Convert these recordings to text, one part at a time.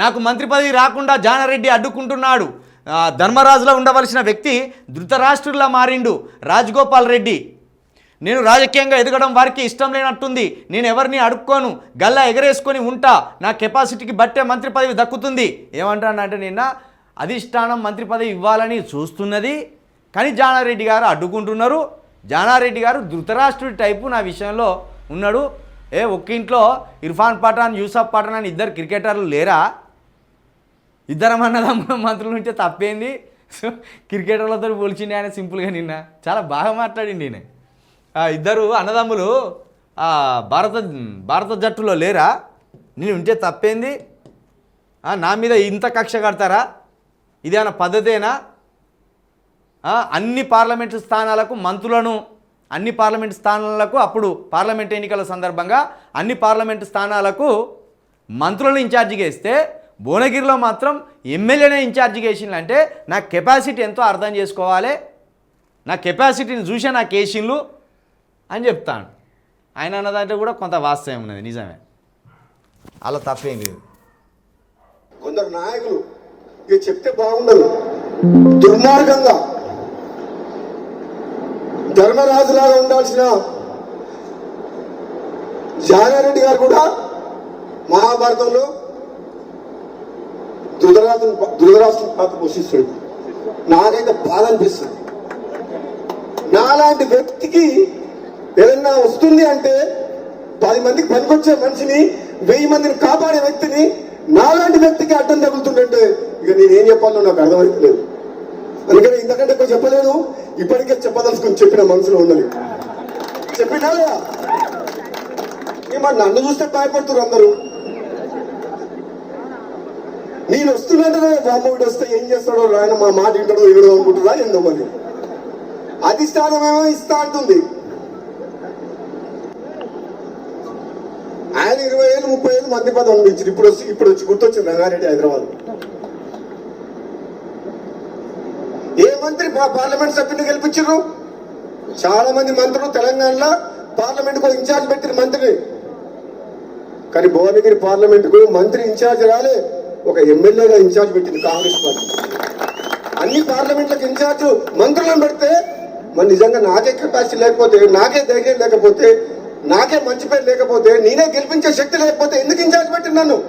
నాకు మంత్రి పదవి రాకుండా జానారెడ్డి అడ్డుకుంటున్నాడు. ధర్మరాజులో ఉండవలసిన వ్యక్తి ధృతరాష్ట్రులా మారిండు రాజగోపాల్ రెడ్డి. నేను రాజకీయంగా ఎదగడం వారికి ఇష్టం లేనట్టుంది. నేను ఎవరిని అడుక్కోను? గల్లా ఎగరేసుకొని ఉంటా. నా కెపాసిటీకి బట్టే మంత్రి పదవి దక్కుతుంది. ఏమంటానంటే నిన్న అధిష్టానం మంత్రి పదవి ఇవ్వాలని చూస్తున్నది. కానీ జానారెడ్డి గారు అడ్డుకుంటున్నారు. జానారెడ్డి గారు ధృతరాష్ట్రుడి టైపు నా విషయంలో ఉన్నాడు. ఏ ఒక్క ఇంట్లో ఇర్ఫాన్ పఠాన్ యూసఫ్ పఠాన్ అని ఇద్దరు క్రికెటర్లు లేరా? ఇద్దరం అన్నదమ్ముల మంత్రులు ఉంటే తప్పేంది? సో క్రికెటర్లతో పోల్చిండి ఆయన సింపుల్గా నిన్న. చాలా బాగా మాట్లాడింది నేను ఇద్దరు అన్నదమ్ములు భారత భారత జట్టులో లేరా? నేను ఉంటే తప్పేంది? నా మీద ఇంత కక్ష కడతారా? ఇదేమైనా పద్ధతేనా? అన్ని పార్లమెంటు స్థానాలకు మంత్రులను అన్ని పార్లమెంటు స్థానాలకు అప్పుడు పార్లమెంట్ ఎన్నికల సందర్భంగా అన్ని పార్లమెంటు స్థానాలకు మంత్రులను ఇన్ఛార్జిగా ఇస్తే భువనగిరిలో మాత్రం ఎమ్మెల్యేనే ఇన్ఛార్జిగా వేసిండ్రు అంటే నా కెపాసిటీ ఎంతో అర్థం చేసుకోవాలి. నా కెపాసిటీని చూసే నాకు వేసిండ్లు అని చెప్తాను. ఆయన అన్నదంటే కూడా కొంత వాస్తవం ఉన్నది నిజమే. అలా తప్పేం లేదు. కొందరు నాయకులు ఇక చెప్తే బాగుండదు. దుర్మార్గంగా ధర్మరాజులాగా ఉండాల్సిన జానారెడ్డి గారు కూడా మహాభారతంలో దురరాజు దురరాష్ట్రం పాత్ర పోషిస్తాడు. నాకైతే బాధ అనిపిస్తుంది. నాలాంటి వ్యక్తికి ఏదన్నా వస్తుంది అంటే పది మందికి పనికొచ్చే మనిషిని వెయ్యి మందిని కాపాడే వ్యక్తిని నాలాంటి వ్యక్తికి అడ్డం తగులుతుందంటే ఇక నేనేం చెప్పాలో నాకు అర్థమవుతలేదు. అందుకని ఇంతకంటే ఎక్కువ చెప్పలేదు. ఇప్పటికే చెప్పదలుచుకుని చెప్పిన మనసులో ఉన్నది. చెప్పినా మరి నన్ను చూస్తే భయపడుతున్నారు అందరూ. నేను వస్తున్నాడు బామ్మోడు వస్తే ఏం చేస్తాడో ఆయన మా మాట ఇంటాడో ఇవ్వడో అనుకుంటున్నా ఏందో మరి? అధిష్టానం ఏమో ఇస్తా అంటుంది. ఆయన ఇరవై ఏళ్ళు ముప్పై ఏళ్ళు మంత్రి పదం అందించారు ఇప్పుడు వచ్చి ఇప్పుడు వచ్చి గుర్తొచ్చింది రంగారెడ్డి హైదరాబాద్. ఏ మంత్రి పార్లమెంట్ సభ్యుని గెలిపించారు? చాలా మంది మంత్రులు తెలంగాణలో పార్లమెంట్కు ఇన్ఛార్జ్ పెట్టిన మంత్రిని. కానీ భువనగిరి పార్లమెంట్కు మంత్రి ఇన్ఛార్జ్ రాలే. ఒక ఎమ్మెల్యేగా ఇన్ఛార్జ్ పెట్టింది కాంగ్రెస్ పార్టీ. అన్ని పార్లమెంట్లకు ఇన్ఛార్జ్ మంత్రులను పెడితే మరి నిజంగా నాకే కెపాసిటీ లేకపోతే నాకే ధైర్యం లేకపోతే నాకే మంచి పేరు లేకపోతే నేనే గెలిపించే శక్తి లేకపోతే ఎందుకు ఇన్ఛార్జ్ పెట్టింది నన్ను?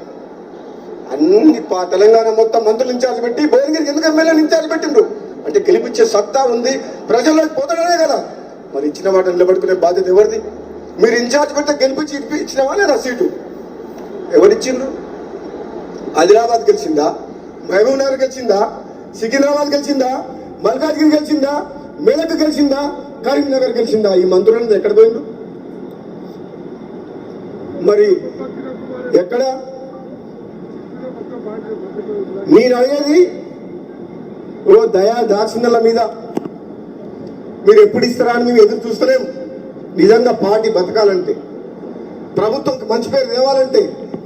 అన్ని పా- తెలంగాణ మొత్తం మంత్రులు ఇన్ఛార్జ్ పెట్టి భువనగిరికి ఎందుకు ఎమ్మెల్యేలు ఇన్ఛార్జ్ పెట్టిండ్రు? అంటే గెలిపించే సత్తా ఉంది ప్రజల్లోకి పోతాడనే కదా. మరి ఇచ్చిన మాట నిలబడుకునే బాధ్యత ఎవరిది? మీరు ఇన్ఛార్జ్ పెడితే గెలిపించి ఇప్పి- ఇచ్చినవా లేదా సీటు? ఎవరిచ్చిండ్రు? ఆదిలాబాద్ గెలిచిందా? మహబూబ్ నగర్ గెలిచిందా? సికింద్రాబాద్ గెలిచిందా? మల్కాజ్గిరి గెలిచిందా? మేదక్ గెలిచిందా? కరీంనగర్ గెలిచిందా? ఈ మంత్రులను ఎక్కడ పోయిండు మరి ఎక్కడ? నేను అడిగేది ఓ దయా దాక్షిణ్యాల మీద. మీరు ఎప్పుడు ఇస్తారా అని మేము ఎదురు చూస్తలేము. నిజంగా పార్టీ బతకాలంటే ప్రభుత్వం మంచి పేరు తేవాలంటే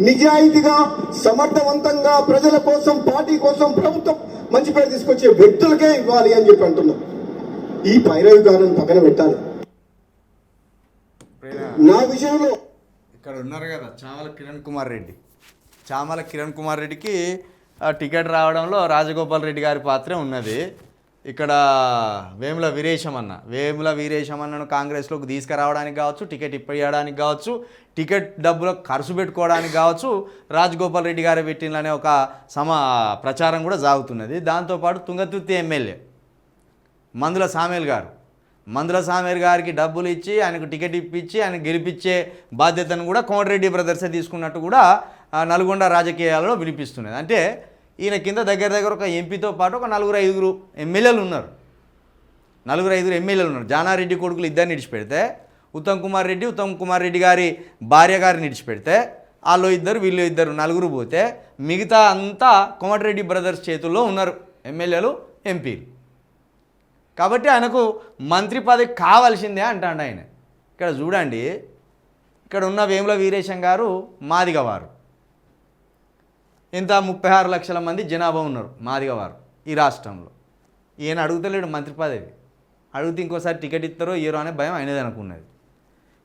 నిజాయితీగా సమర్థవంతంగా ప్రజల కోసం పార్టీ కోసం ప్రభుత్వం మంచి పేరు తీసుకొచ్చే వ్యక్తులకే ఇవ్వాలి అని చెప్పి అంటున్నాం. ఈ పైరవికారం పక్కన పెట్టాలి. నా విషయంలో ఇక్కడ ఉన్నారు కదా చామల కిరణ్ కుమార్ రెడ్డి. చామల కిరణ్ కుమార్ రెడ్డికి ఆ, టికెట్ రావడంలో రాజగోపాల్ రెడ్డి గారి పాత్రే ఉన్నది. ఇక్కడ వేముల వీరేశమన్న వేముల వీరేశమన్నను కాంగ్రెస్లోకి తీసుకురావడానికి కావచ్చు టికెట్ ఇప్పించడానికి కావచ్చు టికెట్ డబ్బులు ఖర్చు పెట్టుకోవడానికి కావచ్చు రాజగోపాల్ రెడ్డి గారు పెట్టిననే ఒక సమ ప్రచారం కూడా సాగుతున్నది. దాంతోపాటు తుంగతుర్తి ఎమ్మెల్యే మందుల సామేల్ గారు. మందుల సామేల్ గారికి డబ్బులు ఇచ్చి ఆయనకు టికెట్ ఇప్పించి ఆయన గెలిపించే బాధ్యతను కూడా కోమటిరెడ్డి బ్రదర్సే తీసుకున్నట్టు కూడా నల్గొండ రాజకీయాలలో వినిపిస్తున్నది. అంటే ఈయన కింద దగ్గర దగ్గర ఒక ఎంపీతో పాటు ఒక నలుగురు ఐదుగురు ఎమ్మెల్యేలు ఉన్నారు. నలుగురు ఐదుగురు ఎమ్మెల్యేలు ఉన్నారు. జానారెడ్డి కొడుకులు ఇద్దరిని విడిచిపెడితే ఉత్తమ్ కుమార్ రెడ్డి ఉత్తమ్ కుమార్ రెడ్డి గారి భార్య గారిని విడిచిపెడితే వాళ్ళు ఇద్దరు వీళ్ళు ఇద్దరు నలుగురు పోతే మిగతా అంతా కోమటిరెడ్డి బ్రదర్స్ చేతుల్లో ఉన్నారు ఎమ్మెల్యేలు ఎంపీలు. కాబట్టి ఆయనకు మంత్రి పదవి కావాల్సిందే అంటాడు ఆయన. ఇక్కడ చూడండి ఇక్కడ ఉన్న వేముల వీరేశం గారు మాదిగవారు. ఇంత ముప్పై ఆరు లక్షల మంది జనాభా ఉన్నారు మాదిగవారు ఈ రాష్ట్రంలో. ఈయన అడుగుతలేడు మంత్రి పదవి. అడిగితే ఇంకోసారి టికెట్ ఇస్తారో ఏరో అనే భయం అయినది అనుకున్నది.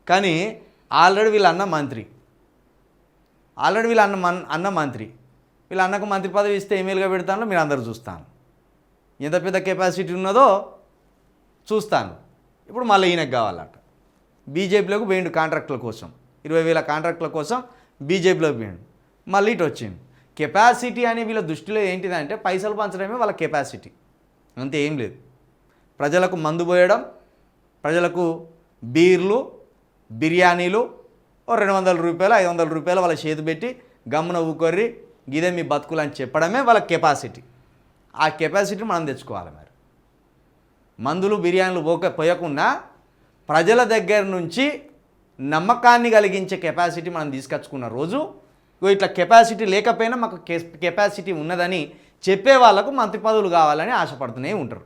కానీ ఆల్రెడీ వీళ్ళ అన్న మంత్రి. ఆల్రెడీ వీళ్ళ అన్న మన్ అన్న మంత్రి. వీళ్ళ అన్నకు మంత్రి పదవి ఇస్తే ఎమ్మెల్యేగా పెడతాను మీరు అందరు చూస్తాను. ఎంత పెద్ద కెపాసిటీ ఉన్నదో చూస్తాను. ఇప్పుడు మళ్ళీ ఈయనకు కావాలట. బీజేపీలోకి పోయిండు కాంట్రాక్టుల కోసం. ఇరవై వేల కాంట్రాక్టుల కోసం బీజేపీలోకి పోయిండు. మళ్ళీ ఇటు వచ్చిండు కెపాసిటీ అనే వీళ్ళ దృష్టిలో ఏంటిదంటే పైసలు పంచడమే వాళ్ళ కెపాసిటీ. అంతే ఏం లేదు. ప్రజలకు మందు పోయడం ప్రజలకు బీర్లు బిర్యానీలు ఓ రెండు వందల రూపాయలు ఐదు వందల రూపాయలు వాళ్ళ చేతి పెట్టి గమ్మున ఊకొర్రి ఇదే మీ బతుకులు అని చెప్పడమే వాళ్ళ కెపాసిటీ. ఆ కెపాసిటీ మనం తెచ్చుకోవాలి మరి. మందులు బిర్యానీలు పోక పోయకుండా ప్రజల దగ్గర నుంచి నమ్మకాన్ని కలిగించే కెపాసిటీ మనం తీసుకొచ్చుకున్న రోజు ఇట్లా కెపాసిటీ లేకపోయినా మాకు కెపాసిటీ ఉన్నదని చెప్పే వాళ్ళకు మంత్రి పదవులు కావాలని ఆశపడుతూనే ఉంటారు.